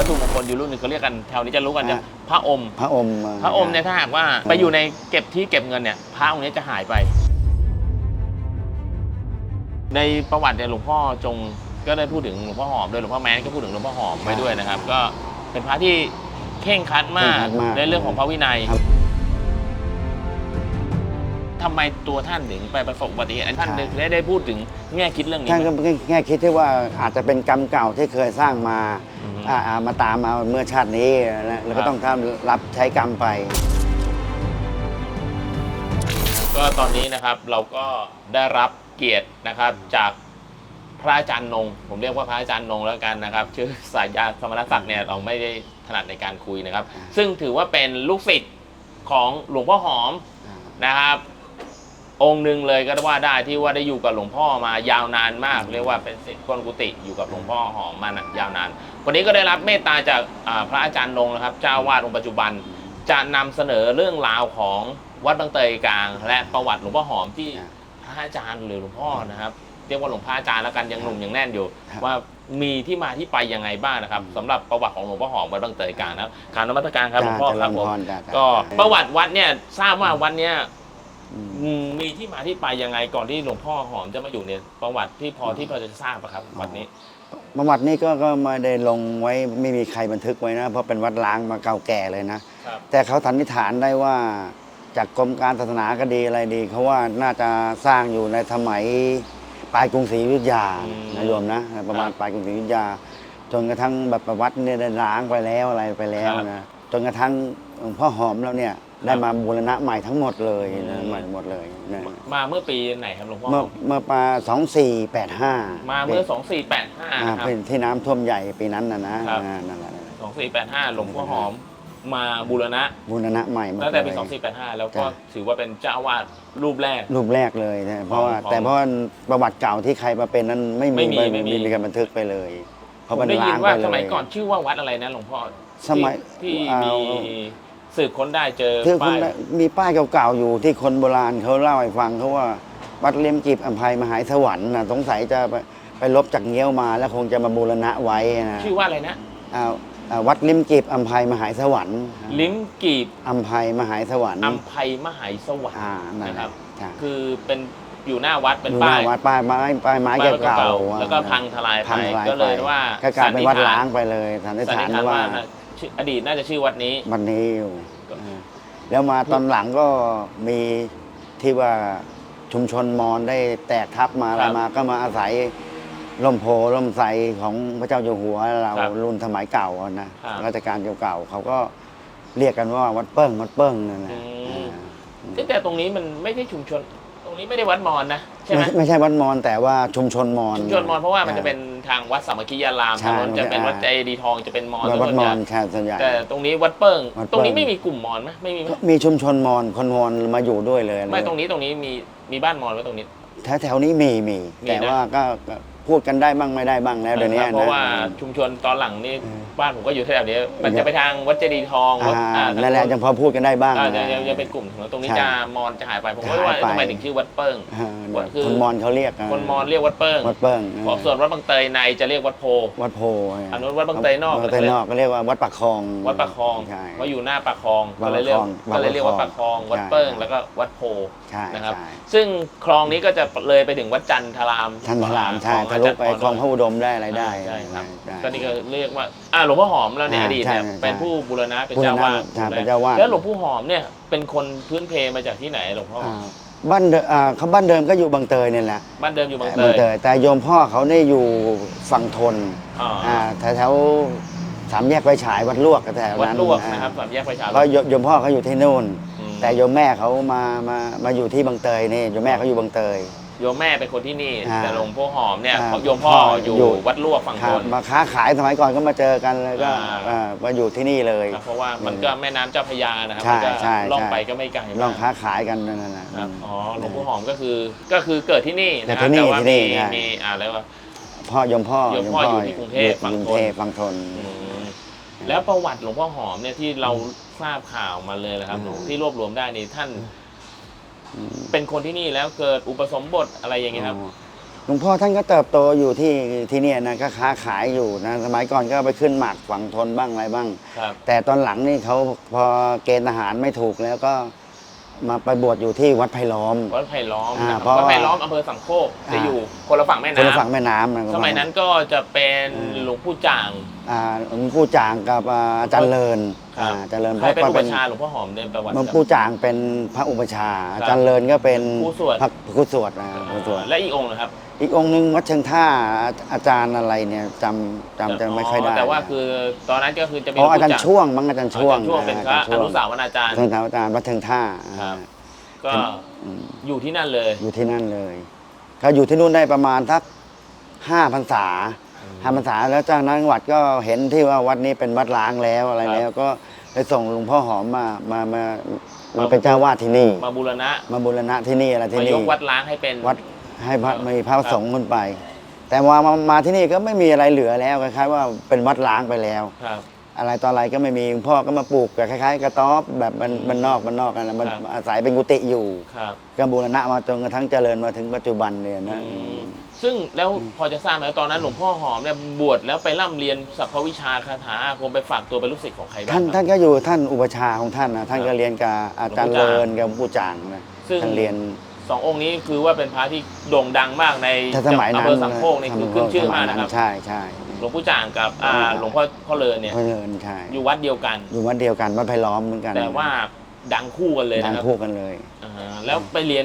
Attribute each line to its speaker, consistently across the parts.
Speaker 1: วัตถุมงคลอยู่รุ่นหนึ่งเขาเรียกกันแถวนี้จะรู้กันจะ
Speaker 2: อะ
Speaker 1: พระอม
Speaker 2: พระอม
Speaker 1: พระอมเนี่ยถ้าหากว่าไปอยู่ในเก็บที่เก็บเงินเนี่ยพระองค์นี้จะหายไป ในประวัติเนี่ยหลวงพ่อจงก็ได้พูดถึงหลวงพ่อหอมด้วยหลวงพ่อแม้นก็พูดถึงหลวงพ่อหอมไว้ด้วยนะครับ ก็เป็นพระที่เข่งครัดมากในเรื่องของพระวินัย
Speaker 2: ครับ
Speaker 1: ทำไมตัวท่านถึงไปประสบอุบัติเหตุท่านได้ได้พูดถึงแง่คิดเรื่องนี้
Speaker 2: ท่าน
Speaker 1: ไหม
Speaker 2: ก็แง่คิดที่ว่าอาจจะเป็นกรรมเก่าที่เคยสร้างมา
Speaker 1: อืม
Speaker 2: อ่าอ่ามาตามมาเมื่อชาตินี้นะแล้ว
Speaker 1: ครั
Speaker 2: ก็
Speaker 1: บ
Speaker 2: ต้องทำรับใช้กรรมไป
Speaker 1: ก็ตอนนี้นะครับเราก็ได้รับเกียรตินะครับจากพระอาจารย์นง ผมเรียกว่าพระอาจารย์นงแล้วกันนะครับ ชื่อสายยาสมณศักดิ์เนี่ยเราไม่ได้ถนัดในการคุยนะครับ
Speaker 2: อ่า
Speaker 1: ซึ่งถือว่าเป็นลูกศิษย์ของหลวงพ่อหอมนะครับ องค์หนึ่งเลยก็ว่าได้ที่ว่าได้อยู่กับหลวงพ่อมายาวนานมาก เรียกว่าเป็นศิษย์ก้นกุฏิอยู่กับหลวงพ่อหอมมายาวนาน วันนี้ก็ได้รับเมตตาจากอ่าพระอาจารย์นงนะครับ เจ้าอาวาดองค์ปัจจุบันจะนำเสนอเรื่องราวของวัดบางเตยกลาง และประวัติหลวงพ่อหอมที่
Speaker 2: ครับ
Speaker 1: พระอาจารย์หรือหลวงพ่อนะครับเรียกว่าหลวงพ่ออาจารย์แล้วกันยังหนุ่มยังแน่นอยู่
Speaker 2: ครับ
Speaker 1: ว่ามีที่มาที่ไปยังไงบ้างนะครับสำหรับประวัติของหลวงพ่อหอมวัดบางเตยกลางนะครับการนมัสการครับหลวงพ่อครับผม
Speaker 2: จ้าเจญพจ้าจ้า
Speaker 1: ก็ประวัติวัดเนี่ยทราบว่าวัดเนี่ย
Speaker 2: อืม
Speaker 1: อืมมีที่มาที่ไปยังไงก่อนที่หลวงพ่อหอมจะมาอยู่เนี่ยประวัติที่พอที่พอจะทราบอะครับวัดนี้
Speaker 2: ประวัตินี้ก็ก็ไม่ได้ลงไว้ไม่มีใครบันทึกไว้นะ เพราะเป็นวัดล้างมาเก่าแก่เลยนะ
Speaker 1: ครับ
Speaker 2: แต่เขาสันนิษฐานได้ว่าจากกรมการศาสนาก็ดีอะไรดีเขาว่าน่าจะสร้างอยู่ในสมัยปลายกรุงศรีอยุธยา
Speaker 1: อืม
Speaker 2: นะโยมนะประมาณ
Speaker 1: ครับ
Speaker 2: ปลายกรุงศรีอยุธยา จนกระทั่งแบบประวัติเนี่ยได้ล้างไปแล้วอะไรไปแล้ว
Speaker 1: ครับ
Speaker 2: นะจนกระทั่งหลวงพ่อหอมแล้วเนี่ย ได้มาบูรณะใหม่ทั้งหมดเลยนะ
Speaker 1: อืม
Speaker 2: ใหม่หมดเลยนะ
Speaker 1: มาเมื่อปีไหนครับหลวงพ่อ
Speaker 2: เมื่อเมื่อปาสองสี่แปดห้า
Speaker 1: มา
Speaker 2: มา
Speaker 1: เมื่อ2485นะครับ
Speaker 2: เป็นที่น้ำท่วมใหญ่ปีนั้นนะนะครับอ่านั่นแหละนั่นแหละ
Speaker 1: 2485หลวงพ่อหอมมาบูรณะ
Speaker 2: บูรณะใหม่หมด
Speaker 1: ตั้งแต่ปี
Speaker 2: เลย
Speaker 1: 2485 แล้วก็
Speaker 2: จ้ะ
Speaker 1: ถือว่าเป็นเจ้าอาวาสรูปแรก
Speaker 2: รูปแรกเลยนะเพราะว่า
Speaker 1: ของ
Speaker 2: แต่เพราะว่าประวัติเก่าที่ใครมาเป็นนั้นไม่มี
Speaker 1: ไม่มีไม่มี
Speaker 2: มีการบันทึกไปเลยเพ
Speaker 1: ผ
Speaker 2: ราะ
Speaker 1: ม
Speaker 2: มัน
Speaker 1: ได้ยิ
Speaker 2: ล้านง
Speaker 1: ว่า
Speaker 2: ไปเลย
Speaker 1: สมัยก่อนชื่อว่าวัดอะไรนะหลวงพ่อ
Speaker 2: สมัย
Speaker 1: ที่
Speaker 2: เอา
Speaker 1: ที่มี สืบค้นได้เจอ
Speaker 2: คือคุ
Speaker 1: ป้า
Speaker 2: ณ
Speaker 1: ย
Speaker 2: มีป้ายเก่าๆอยู่ที่คนโบราณเขาเล่าให้ฟังเขาว่าวัดเลียมจีบอัมภัยมหายสวรรค์นะสงสัยจะไปไปลบจากเงี้ยวมา แล้วคงจะมาบูรณะไว้นะ
Speaker 1: ชื่อว่าอะไรนะ
Speaker 2: อ่าอ่าวัดลิมจีบอัมภัยมหายสวรรค์
Speaker 1: ลิ้มกีบ
Speaker 2: อัมภัยมหายสวรรค์
Speaker 1: อัมภัยมหายสวรรค์
Speaker 2: อ่านั่น
Speaker 1: นะ
Speaker 2: แห
Speaker 1: ครั
Speaker 2: ละ
Speaker 1: บ
Speaker 2: ใช่
Speaker 1: คือเป็นอยู่หน้าวัดเป็น
Speaker 2: ดูห
Speaker 1: ป้า
Speaker 2: น้าย วัดป้ายไม้ป้ายไม้
Speaker 1: ป้าย
Speaker 2: เก่าๆ
Speaker 1: แล้วก็พังทลายไป
Speaker 2: พังทลาย
Speaker 1: ก็เลย
Speaker 2: ไป
Speaker 1: ว่า
Speaker 2: ก็กลายเป็นวัด
Speaker 1: สันนิษฐาน
Speaker 2: ล้างไปเลยสันนิษ
Speaker 1: สัน
Speaker 2: ฐา
Speaker 1: นิ
Speaker 2: น
Speaker 1: ษฐาน
Speaker 2: ว่า
Speaker 1: ว่าน่า ชื่ออดีตน่าจะชื่อวัดนี้
Speaker 2: วันนี้อยู่
Speaker 1: ก็
Speaker 2: เออแล้วมาตอนหลังก็มีที่ว่าชุมชนมอญได้แตกทับมาอะไรมาก็มาอาศัยล่มโพล่มไทรของพระเจ้าอยู่หัวเรารุ่นสมัยเก่าอะนะราชการเก่าๆเขาก็เรียกกันว่าวัดเปิ้งวัดเปิ้งนั่นแหละอ่า
Speaker 1: แต่ตรงนี้มันไม่ใช่ชุมชน ตรงนี้ไม่ได้วัดมอญนะ ใช่ไหม
Speaker 2: ไม่ไม่ใช่วัดมอญแต่ว่าชุมชนมอญ
Speaker 1: ชุมชนมอญเพราะว่ามันจะเป็น ทางวัดสามัคคียาราม
Speaker 2: ใช่
Speaker 1: ทางนู้นจะเป็นวัดใจดีทองจะเป็นมอญ
Speaker 2: วัดวัด
Speaker 1: ส่วน
Speaker 2: ม
Speaker 1: ให
Speaker 2: อ
Speaker 1: ญ่
Speaker 2: ญแค่ส่วนใหญ่
Speaker 1: แต่ตรงนี้วัดเปิ้ง
Speaker 2: วัดเปิ้ง
Speaker 1: ตรงนี้ไม่มีกลุ่มมอญไหมไม่มีไหม
Speaker 2: มีชุมชนมอญคนมอญมาอยู่ด้วยเลย
Speaker 1: ไม่ตรงนี้ตรงนี้มีมีบ้านมอญไว้ตรงนี้
Speaker 2: แถวแถวๆนี้มีมี
Speaker 1: มี
Speaker 2: แต่
Speaker 1: นะ
Speaker 2: ว่าก็ก็ พูดกันได้บ้างไม่ได้บ้างแล้วเดี๋ยวนี้
Speaker 1: นะครับ
Speaker 2: นะ
Speaker 1: เพราะว่าชุมชนตอนหลังนี่
Speaker 2: เออ
Speaker 1: บ้านผมก็อยู่แถวๆนี้ มันจะไปทางวัดเจดีย์ทองวัด
Speaker 2: อ่า
Speaker 1: อ่า
Speaker 2: นั่นแหละยังพอพูดกันได้บ้าง
Speaker 1: อ่า
Speaker 2: นะ
Speaker 1: ยังยังยังเป็นกลุ่มของตรงนี้
Speaker 2: ใช่
Speaker 1: จะมอญจะหายไปผมก็
Speaker 2: จะหาย
Speaker 1: ว่า
Speaker 2: ไป
Speaker 1: ทำไมถึงชื่อวัดเปิ้ง
Speaker 2: อ่า
Speaker 1: วัดคือ
Speaker 2: คนมอญเขาเรียก
Speaker 1: คนมอญเรียกวัดเปิ้ง
Speaker 2: วัดเปิ้ง
Speaker 1: เพราะส่วนวัดบางเตยในจะเรียกวัดโพ
Speaker 2: วัดโพ
Speaker 1: อันนู้นวัดบางเตยนอก
Speaker 2: วัดบางเตยนอกก็เรียกว่าวัดปากคลอง
Speaker 1: วัดปากคลอง
Speaker 2: ใช่
Speaker 1: เพราะอยู่หน้าปากคลอง
Speaker 2: วั
Speaker 1: ก็
Speaker 2: ด
Speaker 1: เลยเรียก
Speaker 2: ปากคลอง
Speaker 1: ก็เลยเรียกว่าปากคลอง วัด
Speaker 2: ใช่
Speaker 1: เปิ้ง
Speaker 2: ใช่
Speaker 1: แล้วก็วัดโพ
Speaker 2: ใช่
Speaker 1: นะครับ
Speaker 2: ใช่
Speaker 1: ซึ่งคลองนี้ก็จะเลยไปถึงวัดจันทราม
Speaker 2: ท่านพระรามใช่
Speaker 1: ของ
Speaker 2: ทะ
Speaker 1: อา
Speaker 2: ลุ
Speaker 1: จารย์
Speaker 2: ไป
Speaker 1: พร
Speaker 2: คลองพระอุดมได้อะไรได้
Speaker 1: ใช่ครับ
Speaker 2: ใช่
Speaker 1: ก็นี่ก็เรียกว่าอ่าหลวงพ่อหอมแล้วใน
Speaker 2: อ่า
Speaker 1: อดีตเนี่ย
Speaker 2: ใช่
Speaker 1: เป็น
Speaker 2: ใช่
Speaker 1: ผู้บูรณะเป็น
Speaker 2: บูรณะ
Speaker 1: เจ้าวาด
Speaker 2: ใช่เป็นเจ้าวาด
Speaker 1: แล้วหลวงพ่อหอมเนี่ยเป็นคนพื้นเพมาจากที่ไหนหลวงพ่อ
Speaker 2: อ่าบ้านเดิมอ่าเขาบ้านเดิมก็อยู่บางเตยเนี่ยแหละ
Speaker 1: บ้านเดิมอยู่บางเต
Speaker 2: บาง
Speaker 1: ย
Speaker 2: เตยแต่โยมพ่อเขาได้อยู่ฝั่งทน
Speaker 1: อ๋อ
Speaker 2: อ่าแถวแถวๆสามแยกไฟฉายวัดลวกแถว
Speaker 1: วัด
Speaker 2: นั้น
Speaker 1: ลวก
Speaker 2: อ่า
Speaker 1: นะครับสามแยกไฟฉาย
Speaker 2: เพราะโยโยมพ่อเขาอยู่ที่นู่น
Speaker 1: อืม
Speaker 2: แต่โยมแม่เขามามามาอยู่ที่บางเตยนี่โยมแม่เขาอยู่บางเตย
Speaker 1: โยมแม่เป็นคนที่นี่
Speaker 2: อ่า
Speaker 1: แต่หลวงพ่อหอมเนี่ย
Speaker 2: อ่า
Speaker 1: โยมพ่อ
Speaker 2: พ่อ
Speaker 1: อ
Speaker 2: อยู่
Speaker 1: ยู่ วัดลวกฝั่ง
Speaker 2: ค
Speaker 1: ท
Speaker 2: รับ
Speaker 1: น
Speaker 2: มาค้าขายสมัยก่อนก็มาเจอกันเลยก็
Speaker 1: อ่า
Speaker 2: อ่ามาอยู่ที่นี่เลย
Speaker 1: นะเพราะว่ามันก็แม่น้ำเจ้าพระยานะครับ
Speaker 2: ใช่
Speaker 1: มันก็
Speaker 2: ใช่
Speaker 1: ล่อง
Speaker 2: ใช่
Speaker 1: ไปก็ไม่ไกลมาก
Speaker 2: ลองค้าขายกันนั่นแหละ
Speaker 1: ครับอ๋อหลวงพ่อหอมก็คือก็คือเกิดที่นี่นะครั
Speaker 2: เกิดที่นี่
Speaker 1: แต่ว่า
Speaker 2: ที่นี่
Speaker 1: มี
Speaker 2: ใช่
Speaker 1: มีอ่าแล้วว่า
Speaker 2: พ่อยมพ่อ
Speaker 1: โยมพ่ออยู่ที่กรุงเทพฝั่งทน
Speaker 2: กรุงเทพฝั่งทน
Speaker 1: อืมแล้วประวัติหลวงพ่อหอมเนี่ยที่เราทราบข่าวมาเลยนะครับ
Speaker 2: อืม
Speaker 1: ที่รวบรวมได้นี่ท่าน
Speaker 2: อืม
Speaker 1: เป็นคนที่นี่แล้วเกิดอุปสมบทอะไรอย่างเงี้ยครับ
Speaker 2: อ๋อหลวงพ่อท่านก็เติบโตอยู่ที่ที่เนี่ยนะก็ค้าขายอยู่นะสมัยก่อนก็ไปขึ้นหมากฝังทนบ้างอะไรบ้าง
Speaker 1: ครับ
Speaker 2: แต่ตอนหลังนี่เขาพอเกณฑ์ทหารไม่ถูกแล้วก็ มาไปบวชอยู่ที่วัดไผ่ล้อม
Speaker 1: วัดไผ่ล้อม
Speaker 2: อ่า
Speaker 1: นะครับ
Speaker 2: เพราะ
Speaker 1: วัดไผ่
Speaker 2: ว่า
Speaker 1: ล้อมอำเภอสังโคกจะ
Speaker 2: อ่า
Speaker 1: อยู่คนละฝั่งแม่
Speaker 2: คนละฝั่ง
Speaker 1: น้ำ
Speaker 2: แม่น้ำนะ
Speaker 1: สมัยนั้นก็จะเป็น
Speaker 2: อืม
Speaker 1: หลวงปู่จ่าง
Speaker 2: อ่าหลวงปู่จางกับอ่าอาจารย์เลิน
Speaker 1: ครับ
Speaker 2: อ่าอาจารย์เลิน
Speaker 1: ใครเป็นอุป
Speaker 2: เป็น
Speaker 1: ชฌาย์หลวงพ่อหอมในประวัติ
Speaker 2: หลวงปู่จางเป็นพระอุปชฌาย์อาจารย์เลินก็เป็น
Speaker 1: ผู้สวด
Speaker 2: พระผู้สวดนะผู้สวด
Speaker 1: และอีกองค์นะครับ
Speaker 2: อีกองค์หนึ่งวัดเชิงท่าอาจารย์อะไรเนี่ยจำจำจะไม่ค่อยได้
Speaker 1: แต่ว่าคือตอนนั้นก็คือจะมี
Speaker 2: อ๋ออาจาร
Speaker 1: หล
Speaker 2: ย์
Speaker 1: วงปู่
Speaker 2: ช่วงมั้งอาจารย์ช่วง
Speaker 1: อาจารย์ช่วงเป็นพระา
Speaker 2: จา
Speaker 1: อ
Speaker 2: ย์
Speaker 1: นุสาวนาจารย์
Speaker 2: เชิงท่าอาจารย์วัดเชิงท่า
Speaker 1: ครับ
Speaker 2: อ่า
Speaker 1: ก็
Speaker 2: อืม
Speaker 1: อยู่ที่นั่นเลย
Speaker 2: อยู่ที่นั่นเลยก็อยู่ที่นู่นได้ประมาณสักห้าพรรษาห้าพรรษาแล้วจากนั้นวัดก็เห็นที่ว่าวัดนี้เป็นวัดล้างแล้วอะไรแล้วก็ได้ส่งหลวงพ่อหอมมามามามาเป็นเจ้าวาดที่นี่
Speaker 1: มาบูรณะ
Speaker 2: มาบูรณะที่นี่อะไรที่
Speaker 1: มาย
Speaker 2: นี่
Speaker 1: กวัดล้างให้เป็น
Speaker 2: วัด ให้พระมีพระสงฆ์ขึ้นไป แต่ว่ามามาที่นี่ก็ไม่มีอะไรเหลือแล้วคล้ายๆว่าเป็นวัดล้างไปแล้ว
Speaker 1: ครับ
Speaker 2: อะไรต่ออะไรก็ไม่มีหลวงพ่อก็มาปลูกแบบคล้ายๆ กระต๊อบแบบมันมันนอกมันนอกกันนะมัน
Speaker 1: ครับ
Speaker 2: อาศัยเป็นกุฏิอยู่
Speaker 1: ครับ
Speaker 2: ก็บูรณะมาจนกระทั่งเจริญมาถึงปัจจุบันเนี่ยนะ
Speaker 1: อืมซึ่งแล้วพอจะทราบไหมว่าตอนนั้นหลวงพ่อหอมเนี่ยบวชแล้วไปร่ำเรียนสัพพวิชาคาถาอาคมไปฝากตัวเป็นลูกศิษย์ของใครบ้าง
Speaker 2: ท่าน
Speaker 1: ครับ
Speaker 2: ท่านก็อยู่ท่านอุปชฌาย์ของท่านนะท่านก็เรียนกับอาจารย์
Speaker 1: หลวงปู่
Speaker 2: เลิ
Speaker 1: จาง
Speaker 2: นกับหลวงปู่จางนะ
Speaker 1: ซึ่ง
Speaker 2: ท่านเรียน
Speaker 1: สององค์นี้คือว่าเป็นพระที่โด่งดังมากใน
Speaker 2: ถ้าสมัยนั้น
Speaker 1: อำเภอสังโคกนี่คือขึ้นชื่อมากนะครับ
Speaker 2: ใช่ใช่
Speaker 1: หลวงปู่จ่างกับอ่าหลวงพ่อพ่อเลินเนี่ย
Speaker 2: เพื่อนเลินใช่
Speaker 1: อยู่วัดเดียวกัน
Speaker 2: อยู่วัดเดียวกันวัดไผ่ล้อมเหมือนกัน
Speaker 1: แต่ว่าดังคู่กันเลย
Speaker 2: ดั
Speaker 1: นะ
Speaker 2: ง
Speaker 1: ครับ
Speaker 2: คู่กันเลย
Speaker 1: อ่าแล้วไปเรียน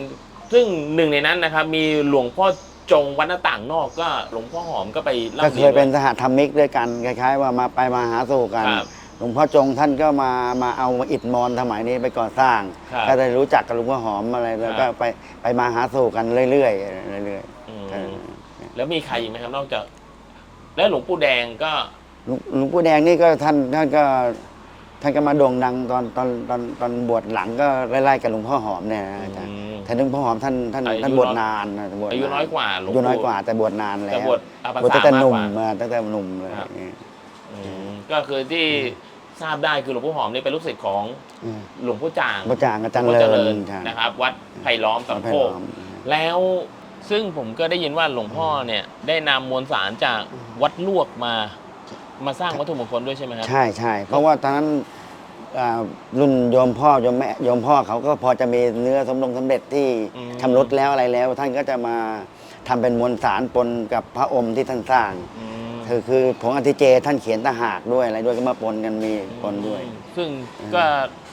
Speaker 1: ซึ่งหนึ่งในนั้นนะครับมีหลวงพ่อจงวัดหน้าต่างนอกก็หลวงพ่อหอมก็ไป
Speaker 2: ก็
Speaker 1: ร่ำ
Speaker 2: เค
Speaker 1: เรีย
Speaker 2: ย
Speaker 1: น
Speaker 2: เป็นสหธรรมิกด้วยกันคล้ายๆว่ามาไปมาหาสู่กัน
Speaker 1: ครับ
Speaker 2: หลวงพ่อจงท่านก็มามาเอาอิฐมอนสมัยนี้ไปก่อสร้าง
Speaker 1: ครับ
Speaker 2: ก็ได้รู้จักกับหลวงพ่อหอมอะไรแล้ว
Speaker 1: ครั
Speaker 2: ก็
Speaker 1: บ
Speaker 2: ไปไปมาหาสู่กันเรื่อยๆเรื่อย
Speaker 1: อืม
Speaker 2: ๆเออ
Speaker 1: แล้วมีใครอีกไหมครับนอกจาก แล้วหลวงปู่แดงก็
Speaker 2: หลวงหลวงปู่แดงนี่ก็ท่านท่านก็ท่านก็มาโด่งดังตอนตอนตอนตอนบวชหลังก็ไล่ๆกับหลวงพ่อหอมเนี่ยนะอาจารย์
Speaker 1: อืม
Speaker 2: แต่หลวงพ่อหอมท่านท่าน
Speaker 1: อายุ
Speaker 2: ท่านบวช
Speaker 1: น้อย
Speaker 2: นานนะบวช
Speaker 1: อายุน้อยกว่าหลวง
Speaker 2: อายุน้อย
Speaker 1: ปู่
Speaker 2: กว่าแต่บวชนานแล้
Speaker 1: แต่
Speaker 2: ว
Speaker 1: บวชอาภา
Speaker 2: บวช
Speaker 1: ษา
Speaker 2: ตั้งแต่
Speaker 1: มาก
Speaker 2: หนุ่
Speaker 1: ก
Speaker 2: ม
Speaker 1: ว่า
Speaker 2: มาตั้งแต่หนุ่มเลย
Speaker 1: ครับอื มก็คือที่ทราบได้คือหลวงพ่อหอมนี่เป็นลูกศิษย์ของ
Speaker 2: อืม
Speaker 1: หลวงพ่อจ่าง
Speaker 2: พระจางอาจารย์
Speaker 1: หลวงพ่อ
Speaker 2: เลิ
Speaker 1: เจริ
Speaker 2: น
Speaker 1: ญ
Speaker 2: ใช่
Speaker 1: นะครับ วัดไผ่ล้อมสัง
Speaker 2: พระ
Speaker 1: โค
Speaker 2: ล้
Speaker 1: ก
Speaker 2: อม
Speaker 1: แล้วซึ่งผมก็ได้ยินว่าหลวงพ่อเนี่ยได้นำมวลสารจากวัดลวกมา มาสร้างวัตถุมงคลด้วยใช่ไหมครับ
Speaker 2: ใช่ใช่เพราะว่าตอนนั้นอ่ารุ่นโยมพ่อโยมแม่โยมพ่อเขาก็พอจะมีเนื้อสมรงสมเด็จที่
Speaker 1: อืม
Speaker 2: ชำรุดแล้วอะไรแล้ว ท่านก็จะมาทำเป็นมวลสารปนกับพระอมที่ท่านสร้าง
Speaker 1: อืม
Speaker 2: คือคือผงอธิเจท่านเขียนตะหากด้วยอะไรด้วยก็มาปนกันมีปนด้วย
Speaker 1: ซึ่งก็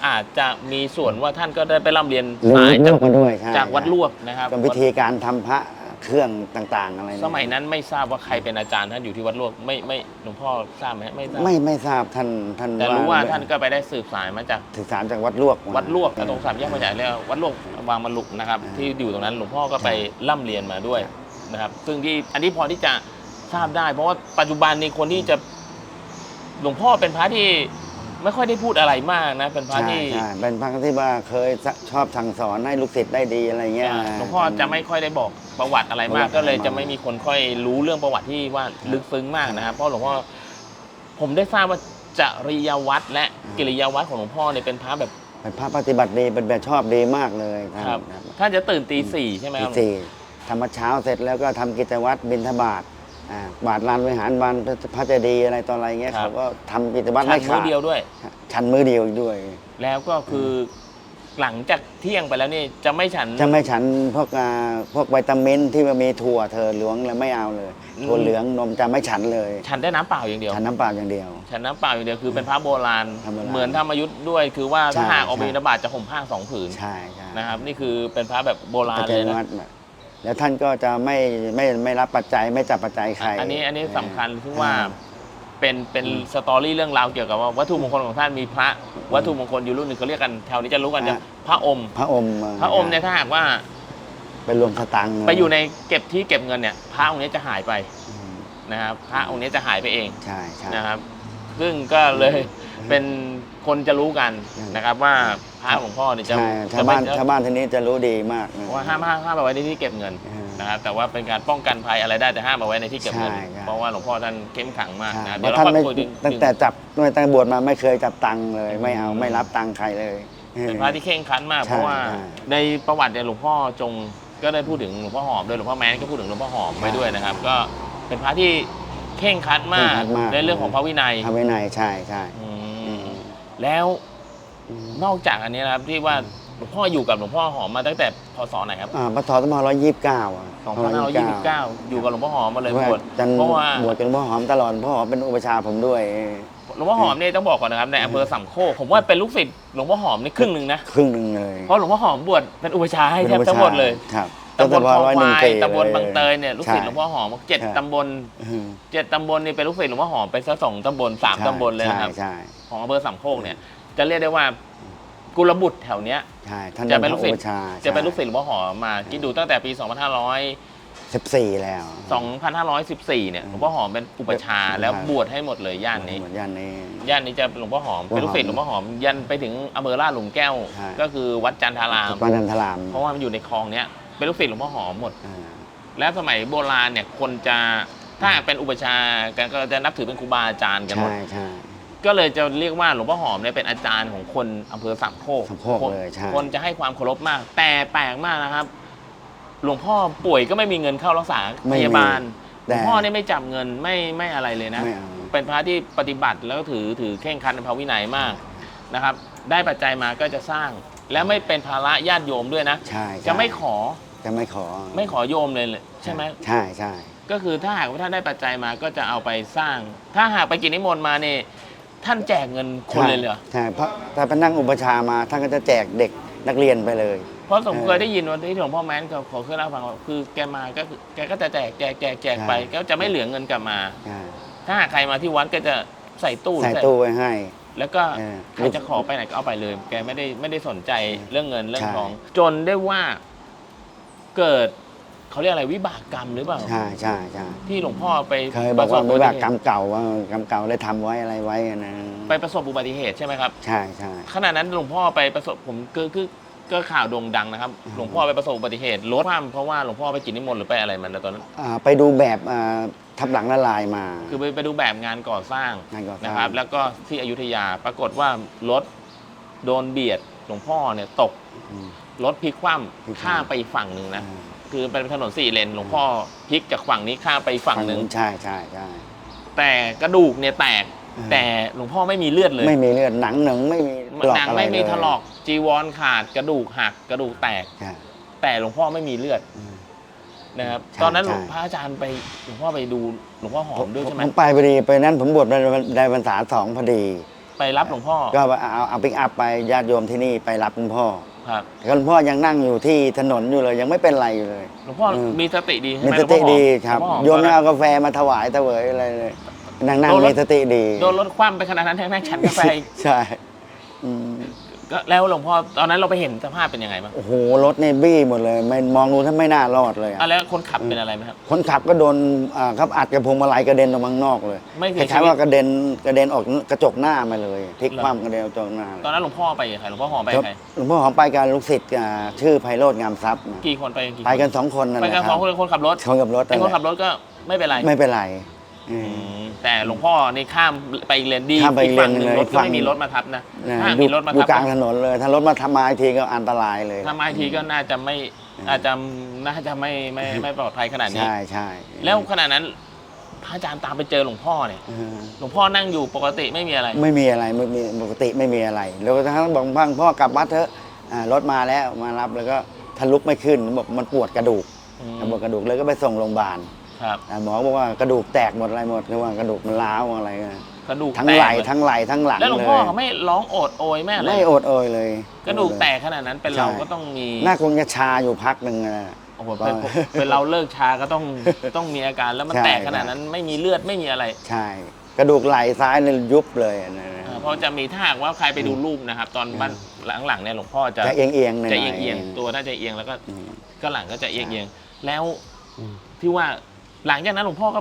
Speaker 1: อาจจะมีส่วนว่าท่านก็ได้ไปร่ำเรียน
Speaker 2: ลว
Speaker 1: สาย
Speaker 2: ล
Speaker 1: จาก
Speaker 2: วกมาด้วยใช่
Speaker 1: จากวัดลวกนะครับ
Speaker 2: เป็นวิธีการทำพระเครื่องต่างๆอะไรเนี่
Speaker 1: สมัยนั้นไม่ทราบว่าใครเป็นอาจารย์ท่านอยู่ที่วัดลวกไม่ไม่หลวงพ่อทราบไหมไม่ทราบ
Speaker 2: ไม่ไม่ทราบท่านท่าน
Speaker 1: แต่รู้ว่าท่านก็ไปได้สืบสายมาจาก
Speaker 2: ศึกษาจากวัดลวกมา
Speaker 1: วัดลวกตรงสามแยกมาใหญ่เลยวัดลวกวางมาลุกนะครับ
Speaker 2: อ่า
Speaker 1: ที่อยู่ตรงนั้นหลวงพ่อก็ไปร่ำเรียนมาด้วยนะครับ ซึ่งที่อันนี้พอที่จะ ทราบได้ เพราะว่าปัจจุบันนี้คนที่จะหลวงพ่อเป็นพระที่ไม่ค่อยได้พูดอะไรมากนะ เป็นพระ
Speaker 2: ใช่
Speaker 1: ที่
Speaker 2: ใช่เป็นพระที่ว่าเคยชอบสั่งสอนให้ลูกศิษย์ได้ดีอะไรเงี้ย
Speaker 1: อ่าหลวงพ่อจะไม่ค่อยได้บอกประวัติอะไรมาก
Speaker 2: ประวัติ
Speaker 1: ก็เลย
Speaker 2: มาก
Speaker 1: จะไม่มีคนค่อยรู้เรื่องประวัติที่ว่าลึกซึ้งมากนะครับเพราะหลวงพ่อผมได้ทราบว่าจริยวัตรและกิริยาวัตรของหลวงพ่อเนี่ยเป็นพระแบบ
Speaker 2: เป็นพระปฏิบัติดีเป็นแบบชอบดีมากเลยท่าน
Speaker 1: ครับ
Speaker 2: ครับ
Speaker 1: ท่านจะตื่นตีสี่ใช่ไหมค
Speaker 2: ตี
Speaker 1: รับ
Speaker 2: สี่ทำมาเช้าเสร็จแล้วก็ทำกิจวัตรบิณฑบาตอ่า บาทลานวิหารบานพระเจดีย์อะไรต่ออะไรเงี้ย
Speaker 1: ครับ
Speaker 2: เขาก็ทำกิจวัตร
Speaker 1: ฉั
Speaker 2: ไม่
Speaker 1: น
Speaker 2: ขา
Speaker 1: มื้อ
Speaker 2: ด
Speaker 1: เดียวด้วย
Speaker 2: ชันมือเดียวด้วย
Speaker 1: แล้วก็คือหลังจากเที่ยงไปแล้วนี่จะไม่ฉัน
Speaker 2: จะไม่ฉันพวกอ่าพวกวิตามินที่มันมีถั่วเธอหลวงแล้วไม่เอาเลย
Speaker 1: อืม
Speaker 2: ถั่วเหลืองนมจะไม่ฉันเลย
Speaker 1: ฉันได้น้ำเปล่าอย่างเดียว
Speaker 2: ฉันน้ำเปล่าอย่างเดียว
Speaker 1: ฉันน้ำเปล่าอย่างเดียวคือเป็นพระโบราณ
Speaker 2: พระโบราณ
Speaker 1: เหมือนธรรมยุทธ์ด้วยคือว่าถ้า
Speaker 2: ใช่
Speaker 1: หากออก
Speaker 2: ใช่
Speaker 1: บิณฑบาตจะห่มผ้าสองผืน
Speaker 2: ใช่ใช่
Speaker 1: นะครับนี่คือเป็นพระแบบโบราณ
Speaker 2: ปัจ
Speaker 1: เล
Speaker 2: จัย
Speaker 1: ยนะ
Speaker 2: วัดน่ะ แล้วท่านก็จะไม่ไม่ไม่รับปัจจัยไม่จับปัจจัยใคร
Speaker 1: อันนี้อันนี้สำคัญซึ่ง
Speaker 2: เออ
Speaker 1: ว่าเป็นเป็นสตอรี่เรื่องราวเกี่ยวกับว่าวัตถุมงคลของท่านมีพระวัตถุมงคลอยู่รุ่นหนึ่งเขาเรียกกันแถวนี้จะรู้กันจะพระอม
Speaker 2: พระอม
Speaker 1: พระอมเนี่ยถ้าหากว่า
Speaker 2: เป็นรวมสตังค์
Speaker 1: ไปอยู่ในเก็บที่เก็บเงินเนี่ยพระองค์นี้จะหายไป
Speaker 2: อืม
Speaker 1: นะครับพระองค์นี้จะหายไปเอง
Speaker 2: ใช่ใช่
Speaker 1: นะครับ ซึ่งก็เลย เป็นคนจะรู้กัน
Speaker 2: อืม
Speaker 1: นะครับว่าพระหลวงพ่อเนี่ยจะ
Speaker 2: ใช่ชาว
Speaker 1: จะ
Speaker 2: บ้าน
Speaker 1: ไม่
Speaker 2: ชาวบ้านทีนี้จะรู้ดีมากนะ
Speaker 1: เพราะว่าห้ามห้ามห้ามเอาไว้ในที่เก็บเงิน
Speaker 2: เออ
Speaker 1: นะครับแต่ว่าเป็นการป้องกันภัยอะไรได้แต่ห้ามเอาไว้ในที่เก็บเงิน
Speaker 2: ใช่ใช่
Speaker 1: เพราะว่าหลวงพ่อท่านเข้มขังมาก
Speaker 2: ใช่
Speaker 1: นะครับ
Speaker 2: เพ
Speaker 1: เดี๋ยว
Speaker 2: ราะ
Speaker 1: เรา
Speaker 2: ท่าน
Speaker 1: ค่อย
Speaker 2: ไม่
Speaker 1: คุยถึง
Speaker 2: ตั้งแต่จับตั้งแต่บวชมาไม่เคยจับตังค์เลย ไม่เอาไม่รับตังค์ใครเลย
Speaker 1: เป็นพระที่เข่งครัดมาก
Speaker 2: ใช่
Speaker 1: เพราะว่า
Speaker 2: ใช่
Speaker 1: ในประวัติเนี่ยหลวงพ่อจงก็ได้พูดถึงหลวงพ่อหอมด้วยหลวงพ่อแม้นก็พูดถึงหลวงพ่อหอมไว้ด้วยนะครับ ก็เป็นพระที่เข่งครัดมา
Speaker 2: เคร่
Speaker 1: ก
Speaker 2: งครัดมาก
Speaker 1: ในเรื่องของพระวินัย
Speaker 2: ทำไว้ในใช่ใช่
Speaker 1: อื
Speaker 2: อื
Speaker 1: ม
Speaker 2: ม
Speaker 1: แล้วนอกจากอันนี้นะครับที่ว่าหลวงพ่ออยู่กับหลวงพ่อหอมมาตั้งแต่พศไหนครับ
Speaker 2: อ่าปศสองพันร้อยยี่สิบเก้า
Speaker 1: 2529อยู่กับหลวงพ่อหอมมาเลยบวช
Speaker 2: จน
Speaker 1: เพราะว่า
Speaker 2: บวชกันพ่อหอมตลอดพ่อหอมเป็นอุปชฌาย์ผมด้วย
Speaker 1: หลวงพ่อหอมเนี่ยต้องบอกก่อนนะครับในอำเภอสามโคกผมว่าเป็นลูกศิษย์หลวงพ่อหอมนี่ครึ่งหนึ่งนะ
Speaker 2: ครึ่งหนึ่งเลย
Speaker 1: เพราะหลวงพ่อหอมบวชเป็นอุปชฌาย์ให้แทบ
Speaker 2: ป็นอุปช
Speaker 1: ทั้
Speaker 2: ฌาง
Speaker 1: หมดเลย
Speaker 2: ครับ
Speaker 1: ตำบลคลอง
Speaker 2: ร้อย
Speaker 1: ค
Speaker 2: หนึ่ง
Speaker 1: วาย
Speaker 2: ปี
Speaker 1: ตำบล
Speaker 2: เลย
Speaker 1: บางเตยเนี่ยลูกศิษย์หลวงพ่อหอมเจ็ด
Speaker 2: ใช่
Speaker 1: ตำบล
Speaker 2: อืม
Speaker 1: เจ็ดตำบลนี่เป็นลูกศิษย์หลวงพ่อหอมไปซะสองตำบลสาม
Speaker 2: ใช่
Speaker 1: ตำบลเลยนะครับ
Speaker 2: ใช่
Speaker 1: ของอำเภอสามโคกเนี่ยจะเรียกได้ว่ากุลบุตรแถวเนี้ย
Speaker 2: ใช่ท่าน
Speaker 1: จะเป็นลูกศิษย์
Speaker 2: อุปชฌาย์
Speaker 1: จะเป็นลูกศิษย์หลวงพ่อหอมมาคิดดูตั้งแต่ปี 2500
Speaker 2: สิบสี่แล้ว
Speaker 1: 2514 เนี่ยหลวงพ่อหอมเป็นอุปชฌาย์
Speaker 2: เป็น
Speaker 1: แล้วบวชให้หมดเลยย่านนี้
Speaker 2: เหมือนย่านนี้
Speaker 1: ย่านนี้จะหลวงพ่อหอมเป็นลูกศิษย์หลวงพ่อหอมยันไปถึงอำเภอลาดหลุมแก้ว
Speaker 2: ใช่
Speaker 1: ก็คือวัดจันทาราม
Speaker 2: ปานันทราม
Speaker 1: เพราะว่ามันอยู่ในคลองเนี้ยเป็นลูกศิษย์หลวงพ่อหอมหมด
Speaker 2: อ่า
Speaker 1: แล้วสมัยโบราณเนี่ยคนจะถ้าเป็นอุปชฌาย์กันก็จะนับถือเป็นครูบาอาจารย์กันหมด
Speaker 2: ใช่ใช่
Speaker 1: ก็เลยจะเรียกว่าหลวงพ่อหอมเนี่ยเป็นอาจารย์ของคนอำเภอสามโคก
Speaker 2: สามโคกเลยใช่
Speaker 1: คนจะให้ความเคารพมาก แต่แปลกมากนะครับ หลวงพ่อป่วยก็ไม่มีเงินเข้ารักษา
Speaker 2: ไม่
Speaker 1: พ
Speaker 2: มี
Speaker 1: ยาบาลหล
Speaker 2: แต่
Speaker 1: วงพ่อเนี่ยไม่จับเงินไม่ไม่อะไรเลยนะ
Speaker 2: ไม่เอา
Speaker 1: เป็นพระที่ปฏิบัติแล้วก็ถือถือเข่งครัดในพระวินัยมากนะครับ ได้ปัจจัยมาก็จะสร้าง และไม่เป็นภาระญาติโยมด้วยนะ
Speaker 2: ใช่ใช่
Speaker 1: จะไม่ขอ
Speaker 2: จะไม่ขอ
Speaker 1: ไม่ขอโยมเลยเลยใช่ไหม
Speaker 2: ใช่ใช่
Speaker 1: ก็คือถ้าหากว่าท่านได้ปัจจัยมาก็จะเอาไปสร้าง ถ้าหากไปกินนิมนต์มาเนี่ย ท่านแจกเงินคนเลยเหรอ
Speaker 2: ใช่เพราะถ้าไปนั่งอุปชฌาย์มาท่านก็จะแจกเด็กนักเรียนไปเลย
Speaker 1: เพราะผม
Speaker 2: เออ
Speaker 1: เคยได้ยินวันที่หลวงพ่อแม้นเขาขอเคยเล่าให้ฟังว่าคือแกมาก็คือแกก็จะแจกแจกแจกแจกไป
Speaker 2: ใช่
Speaker 1: ก็จะไม่เหลือเงินกลับมา
Speaker 2: ใช่
Speaker 1: ถ้าหากใครมาที่วัดก็จะใส่ตู้
Speaker 2: ใส่ตู้ไว้ให้
Speaker 1: แล้วก็
Speaker 2: เออ
Speaker 1: ใครจะขอไปไหนก็เอาไปเลย แกไม่ได้ไม่ได้สนใจเรื่องเงินเรื่อง
Speaker 2: ใช่
Speaker 1: ทอง จนได้ว่าเกิด เขาเรียกอะไรวิบากกรรมหรือเปล่า
Speaker 2: ใช่ใช่ใช่
Speaker 1: ที่หลวงพ่อไป
Speaker 2: เคยบอกว่า
Speaker 1: ประส
Speaker 2: ไม่
Speaker 1: อุ
Speaker 2: ว่า
Speaker 1: ติเหตุ
Speaker 2: กรรมเก่าว่ากรรมเก่าได้ทำไว้อะไรไว้อะนะ
Speaker 1: ไปประสบอุบัติเหตุใช่ไหมครับ
Speaker 2: ใช่ใช่
Speaker 1: ขณะนั้นหลวงพ่อไปประสบผมคือคือก็ข่าวโด่งดังนะครับ
Speaker 2: อืม
Speaker 1: หลวงพ่อไปประสบอุบัติเหตุรถคว่ำเพราะว่าหลวงพ่อไปกินนิมนต์หรือไปอะไรมันนะตอนนั้น
Speaker 2: อ่าไปดูแบบอ่าทับหลังละลายมา
Speaker 1: คือไปไปดูแบบงานก่อสร้าง
Speaker 2: งานก่อสร้าง
Speaker 1: นะครับ แล้วก็ที่อยุธยาปรากฏว่ารถโดนเบียดหลวงพ่อเนี่ยตก
Speaker 2: อืม
Speaker 1: รถพลิกคว่
Speaker 2: พลิกำคว่ำ
Speaker 1: ข้ามไปอีกฝั่งหนึ่งนะ คือเป็นถนนสี่เลนหลวงพ่อพลิกจากฝั่งนี้ข้ามไปอีกฝั่งหนึ่ง
Speaker 2: ใช่ใช่ใช่
Speaker 1: แต่กระดูกเนี่ยแตก
Speaker 2: อืม
Speaker 1: แต่หลวงพ่อไม่มีเลือดเลย
Speaker 2: ไม่มีเลือดหนังหนึ่งไม่มีปลอก
Speaker 1: หนัง
Speaker 2: อะไร
Speaker 1: ไม่มี
Speaker 2: เลย
Speaker 1: ถลอกจีวรขาดกระดูกหักกระดูกแตก
Speaker 2: ใช่
Speaker 1: แต่หลวงพ่อไม่มีเลือด
Speaker 2: อืม
Speaker 1: นะครับ
Speaker 2: ใช่
Speaker 1: ตอนนั้น
Speaker 2: ใช่
Speaker 1: พระอาจารย์ไปหลวงพ่อไปดูหลวงพ่อหอมด้วยใช่ไหม
Speaker 2: ผมไปพอดีไปนั้นผมบวชได้พรรษาสองพอดี
Speaker 1: ไปรับหลวงพ่อ
Speaker 2: ก็เอาเอาปิกอัพไปญาติโยมที่นี่ไปรับคุณพ่อ
Speaker 1: ครับ
Speaker 2: แต่คุณพ่อยังนั่งอยู่ที่ถนนอยู่เลย ยังไม่เป็นไรอยู่เลย
Speaker 1: หลวงพ่อ
Speaker 2: อืม
Speaker 1: มีสติดี
Speaker 2: มี
Speaker 1: ใช่ไห
Speaker 2: สติ
Speaker 1: หลวงพ่อ
Speaker 2: ดีครับ
Speaker 1: หลวงพ่อหอ
Speaker 2: โยม
Speaker 1: ตอน
Speaker 2: ยัง
Speaker 1: นั้น
Speaker 2: เอากาแฟมาถวายเสวยอะไรเลยนั่งนั่ง
Speaker 1: โดนรถ
Speaker 2: มีสติดี
Speaker 1: โดนรถคว่ำไปขนาดนั้นแท้งฉันกาแฟอีก
Speaker 2: ใช่อืม
Speaker 1: ก็แล้วหลวงพ่อตอนนั้นเราไปเห็นสภาพเป็นยังไงบ้าง
Speaker 2: โอ้โหรถนี่บี้หมดเลยไม่มองดูถ้าไม่น่ารอดเลยอะ
Speaker 1: อะแล้วคนขับเป็นอะไรไหมครับ
Speaker 2: คนขับก็โดนอ่าครับอัดกระพวงมาลัยกระเด็นออกมาข้างนอกเลย
Speaker 1: ไม่
Speaker 2: ค
Speaker 1: เสียชี
Speaker 2: ล้ายๆ
Speaker 1: วิต
Speaker 2: ว่ากระเด็นกระเด็นออกกระจกหน้ามาเลยพลิก
Speaker 1: เหรอ
Speaker 2: คว่ำกระเด็นออกกระจกหน้าเลย
Speaker 1: ตอนนั้นหลวงพ่อไปกับใครหลวงพ่อหอมไป
Speaker 2: ครั
Speaker 1: กั
Speaker 2: บบ
Speaker 1: ใคร
Speaker 2: หลวงพ่อหอมไปกับลูกศิษย์อ่าชื่อไพโรธงามทรัพย์นะ
Speaker 1: กี่คนไปกี่ค
Speaker 2: ไปกันสองคนนั่น
Speaker 1: ไป
Speaker 2: แหละ
Speaker 1: กัน
Speaker 2: ค
Speaker 1: ส
Speaker 2: รั
Speaker 1: อบงคนคนขับรถ
Speaker 2: คนกับรถ
Speaker 1: ไอ้
Speaker 2: นั่น
Speaker 1: คน
Speaker 2: แห
Speaker 1: ขั
Speaker 2: ละ
Speaker 1: บรถก็ไม่เป็นไร
Speaker 2: ไม่เป็นไร อื
Speaker 1: อื
Speaker 2: ม
Speaker 1: มแต่หลวงพ่อนี่ข้ามไปอีกเลนดี
Speaker 2: ข้ามไปอีกเลน
Speaker 1: ฝั่งหนึ่ง
Speaker 2: เลย
Speaker 1: รถก็
Speaker 2: ฝั่ง
Speaker 1: ไม่มีรถมาทับนะ
Speaker 2: นะ
Speaker 1: ถ้า
Speaker 2: อยู่
Speaker 1: มีรถมา
Speaker 2: อยู่
Speaker 1: ทับ
Speaker 2: กลางถนนเลย ถ้ารถมาทำมาอีกทีก็อันตรายเลย
Speaker 1: ถ้ามาอีกทีก็น่าจะไม่อาจจะน่าจะไม่ไม่ไม่ปลอดภัยขนาดนี้
Speaker 2: ใช่ใช่
Speaker 1: แล้วขณะนั้นพระอาจารย์ตามไปเจอหลวงพ่อเนี่ย
Speaker 2: เออ
Speaker 1: หลวงพ่อนั่งอยู่ปกติไม่มีอะไร
Speaker 2: ไม่มีอะไรไม่มีปกติไม่มีอะไร แล้วทั้งบอกพังพ่อกลับวัดเถอะอ่ารถมาแล้วมารับแล้วก็ทะลุไม่ขึ้นบอกมันปวดกระดูก
Speaker 1: อืม
Speaker 2: ปวดกระดูกเลยก็ไปส่งโรงพยาบาล
Speaker 1: ครับ
Speaker 2: อ่าหมอบอกว่ากระดูกแตกหมดอะไรหมดคือว่ากระดูกมันร้าวอะไรอะ
Speaker 1: กระดูก
Speaker 2: ทั้ง
Speaker 1: แตก
Speaker 2: ไหล่
Speaker 1: เลย
Speaker 2: ทั้งไหล่ทั้งหลัง
Speaker 1: แล้วหลวง
Speaker 2: เลย
Speaker 1: พ่อเขาไม่ร้องโอดโอยแม่อะไร
Speaker 2: ไม่อดโอยเลย
Speaker 1: กระดูกแตกขนาดนั้นเป็น
Speaker 2: ใช่
Speaker 1: เราก็ต้องมี
Speaker 2: น่าคงจะชาอยู่พักหนึ่งอะ
Speaker 1: โอ้โหเป็นเป็นเราเลิกชาก็ต้องต้องมีอาการแล้วมัน
Speaker 2: ใช่
Speaker 1: แตกขนาดนั้นไม่มีเลือดไม่มีอะไร
Speaker 2: ใช่ กระดูกไหล่ซ้ายเนี่ยยุบเลยอะนะ
Speaker 1: อ่าเพราะจะมีถ้าหากว่าใครไปดูรูปนะครับ ตอนบ้านหลังๆเนี่ยหลวงพ่อจะ
Speaker 2: จะเอียงเอียงๆหน่อย
Speaker 1: จะ
Speaker 2: ๆ
Speaker 1: เอียงๆตัวน่าจะเอียงแล้วก็
Speaker 2: อืม
Speaker 1: ก็หลังก็จะเอียง
Speaker 2: ใช่
Speaker 1: เอียงแล้ว
Speaker 2: อืม
Speaker 1: ที่ว่า หลังจากนั้นหลวงพ่อก็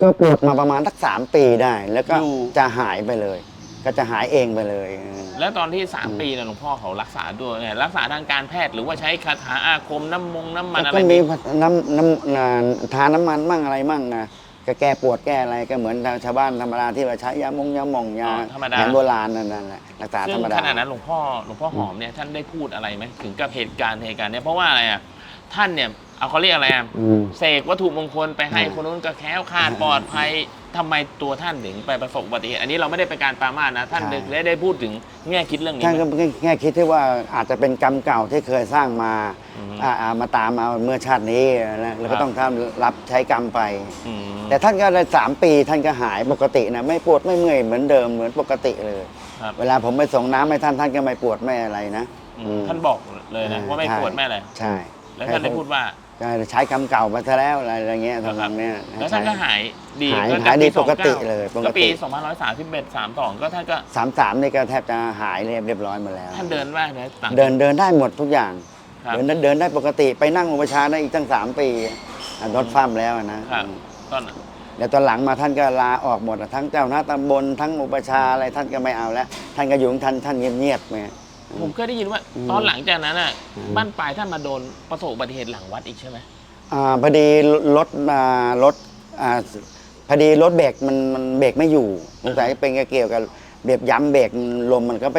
Speaker 2: ก็ปวดมาประมาณสักสามปีได้ แล้วก็
Speaker 1: อยู่
Speaker 2: จะหายไปเลย ก็จะหายเองไปเลยเออ
Speaker 1: แล้วตอนที่สาม
Speaker 2: อืม
Speaker 1: ปีเนี่ยหลวงพ่อเขารักษาด้วยไงรักษาทางการแพทย์หรือว่าใช้คาถาอาคมน้ำมงน้ำมัน
Speaker 2: แล้ว
Speaker 1: อะไร
Speaker 2: ก็มี
Speaker 1: มี
Speaker 2: น้ำน้ำอ่าทาน้ำมันมั่งอะไรมั่งนะก็แก้ปวดแก้อะไรก็เหมือนชาวบ้านธรรมดาที่ว่าใช้ยามงยาหม่องยา
Speaker 1: อ๋อธรรมดา
Speaker 2: แผนโบราณนั่นแหละรักษาธ
Speaker 1: ซึ่
Speaker 2: รงรมดา
Speaker 1: ขณะนั้นหลวงพ่อหลวงพ่อหอมเนี่ยท่านได้พูดอะไรไหมถึงกับเหตุการณ์เหตุการณ์เนี่ยเพราะว่าอะไรอะท่านเนี่ย เอาเขาเรียกอะไรอะ
Speaker 2: อืม
Speaker 1: เสกวัตถุมงคลไปให้
Speaker 2: อ่า
Speaker 1: คนนู้นก็แคล้วคลาด
Speaker 2: อ่า
Speaker 1: ปลอดภัยทำไมตัวท่านถึงไปประสบอุบัติเหตุอันนี้เราไม่ได้เป็นการปรามาสนะ ท่าน
Speaker 2: ใช่
Speaker 1: ได้ได้พูดถึงแง่คิดเรื่องนี้
Speaker 2: ท่าน
Speaker 1: ไหม
Speaker 2: ก็แค่คิดที่ว่าอาจจะเป็นกรรมเก่าที่เคยสร้างมา
Speaker 1: อืม
Speaker 2: อ่าอ่ามาตามเอาเมื่อชาตินี้นะแล้ว
Speaker 1: ครั
Speaker 2: ก็
Speaker 1: บ
Speaker 2: ต้องทำรับใช้กรรมไป
Speaker 1: อืม
Speaker 2: แต่ท่านก็เลยสามปีท่านก็หายปกตินะไม่ปวดไม่เมื่อยเหมือนเดิมเหมือนปกติเลย
Speaker 1: ครับ
Speaker 2: เวลาผมไปส่งน้ำให้ท่านท่านก็ไม่ปวดไม่อะไรนะ
Speaker 1: อื
Speaker 2: อื
Speaker 1: ม
Speaker 2: ม
Speaker 1: ท่านบอกเลยนะ
Speaker 2: เออ
Speaker 1: ว่าไม่
Speaker 2: ใช่
Speaker 1: ปวดแม่อะไร
Speaker 2: ใช่
Speaker 1: แล้วท่านได้พูดว่า
Speaker 2: ใช่ใช้กรรมเก่ามาซะแล้วอะไรอะไรเงี้ย
Speaker 1: ครับ
Speaker 2: ทำนองเนี้ย
Speaker 1: แล้วท่านก็หายดี
Speaker 2: หาย
Speaker 1: ก็
Speaker 2: หายดี
Speaker 1: ปี
Speaker 2: ปกติ
Speaker 1: 29
Speaker 2: เลยปกติ
Speaker 1: ก็ปี2531 32 ก็ท่านก็
Speaker 2: สามสามนี่ก็แทบจะหายเรียบเรียบร้อยหมดแล้ว
Speaker 1: ท่านเดินว่านะต่าง
Speaker 2: เดินเดินได้หมดทุกอย่าง
Speaker 1: ครับ
Speaker 2: เดินได้เดินได้ปกติไปนั่งอุปชฌาย์ได้อีกตั้งสามปีอะรถฟ้ามแล้วนะครับ
Speaker 1: ตอน
Speaker 2: เดี๋ยวตอนหลังมาท่านก็ลาออกหมดอะทั้งเจ้าหน้าตำบลทั้งอุปชฌาย์อะไรท่านก็ไม่เอาแล้ว ท่านก็อยู่ของท่านท่านเงียบๆไง
Speaker 1: ผมเคยได้ยินว่า
Speaker 2: อืม
Speaker 1: ตอนหลังจากนั้นอะ
Speaker 2: อืม
Speaker 1: บ้านปลายท่านมาโดนประสบอุบัติเหตุหลังวัดอีกใช่ไหม
Speaker 2: อ่าพอดีรถมารถอ่าพอดีรถเบรกมันมันเบรกไม่อยู่สงสัยเป็นเกี่ยวกับเบรกย้ำเบรกลมมันก็ไป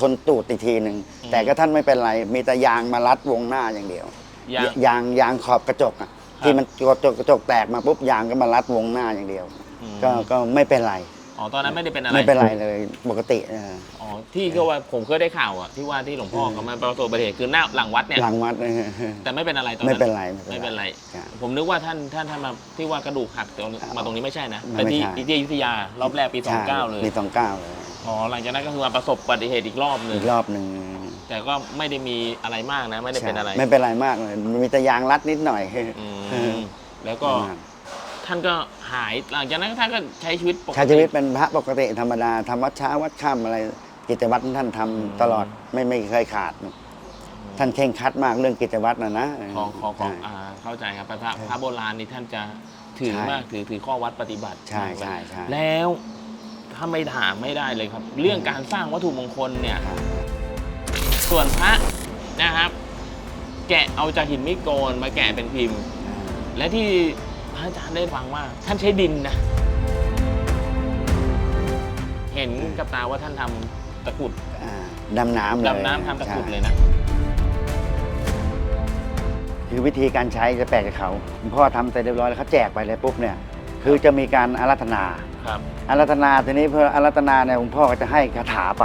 Speaker 2: ทนตูดอีกทีหนึ่งแต่ก็ท่านไม่เป็นไร มีแต่ยางมารัดวงหน้าอย่างเดียว
Speaker 1: ยาง
Speaker 2: ยางยางขอบกระจกอะที่มันกระจกกระจกแตกมาปุ๊บยางก็มารัดวงหน้าอย่างเดียว
Speaker 1: อืม
Speaker 2: ก็ก็ไม่เป็นไร
Speaker 1: อ๋อตอนนั้นไม่ได้เป็นอะไร
Speaker 2: ไม่เป็นไรเลยปกติเออ
Speaker 1: อ๋อที่ก็ว่าผมเคยได้ข่าวอะที่ว่าที่หลวงพ่อเขามาประสบอุบัติเหตุคือหน้าหลังวัดเนี่ย
Speaker 2: หลังวัดเออ
Speaker 1: แต่ไม่เป็นอะไรตอน
Speaker 2: ไม่
Speaker 1: นั้น
Speaker 2: เป็นไร
Speaker 1: ไม่เป็นไร
Speaker 2: ใช่
Speaker 1: ผมนึกว่าท่านท่านท่านมาที่ว่ากระดูกหักตรงนี้มาตรงนี้ไม่ใช่นะ
Speaker 2: ไม่
Speaker 1: เป็นที่
Speaker 2: ใช่
Speaker 1: ที่อยุธยารอบแรกปี
Speaker 2: ใช่
Speaker 1: 29เลย
Speaker 2: ปีสองเก้าเลย
Speaker 1: อ๋อหลังจากนั้นก็คือมาประสบอุบัติเหตุอีกรอบหนึ่ง
Speaker 2: อีกรอบหนึ่ง
Speaker 1: แต่ก็ไม่ได้มีอะไรมากนะ ไม่ได้เป็นอะไร
Speaker 2: ใช่ไม่เป็นไรมากเลยมีแต่ยางรัดนิดหน่อย
Speaker 1: อืมแล้วก็ ท่านก็ หายหลังจากนั้นท่านก็ใช้ชีวิตปกติ
Speaker 2: ใช้ชีวิตเป็นพระปกติธรรมดาทำวัดเช้าวัดค่ำอะไร กิจวัตรท่านทำตลอดไม่ไม่เคยขาด ท่านเข่งครัดมากเรื่องกิจวัตรนะนะ
Speaker 1: ของของของ
Speaker 2: ใช่
Speaker 1: อ่าเข้าใจครับพระพระโบราณนี่ท่านจะถือ
Speaker 2: ใช่
Speaker 1: มากถือถือข้อวัดปฏิบัติ
Speaker 2: ใช่ใช่ใช่
Speaker 1: แล้วถ้าไม่ถามไม่ได้เลยครับ เรื่องการสร้างวัตถุมงคลเนี่ย
Speaker 2: ครับ
Speaker 1: ส่วนพระนะครับ แกะเอาจากหินมิโกนมาแกะเป็นพิมพ์ และที่ พระอาจารย์ได้ฟังว่า ท่านใช้ดินนะ เห็นกับตาว่าท่านทำตะกรุด
Speaker 2: อ่าดำน้ำเลย
Speaker 1: ดำน้ำทำตะกรุด
Speaker 2: ใช่
Speaker 1: เลยนะ
Speaker 2: คือวิธีการใช้จะแปลกกับเขาคุณพ่อทำเสร็จเรียบร้อยแล้วเขาแจกไปเลยปุ๊บเนี่ย คือจะมีการอารัธนา
Speaker 1: ครับ
Speaker 2: อารัธนาทีนี้เพื่ออารัธนาเนี่ยคุณพ่อก็จะให้คาถาไป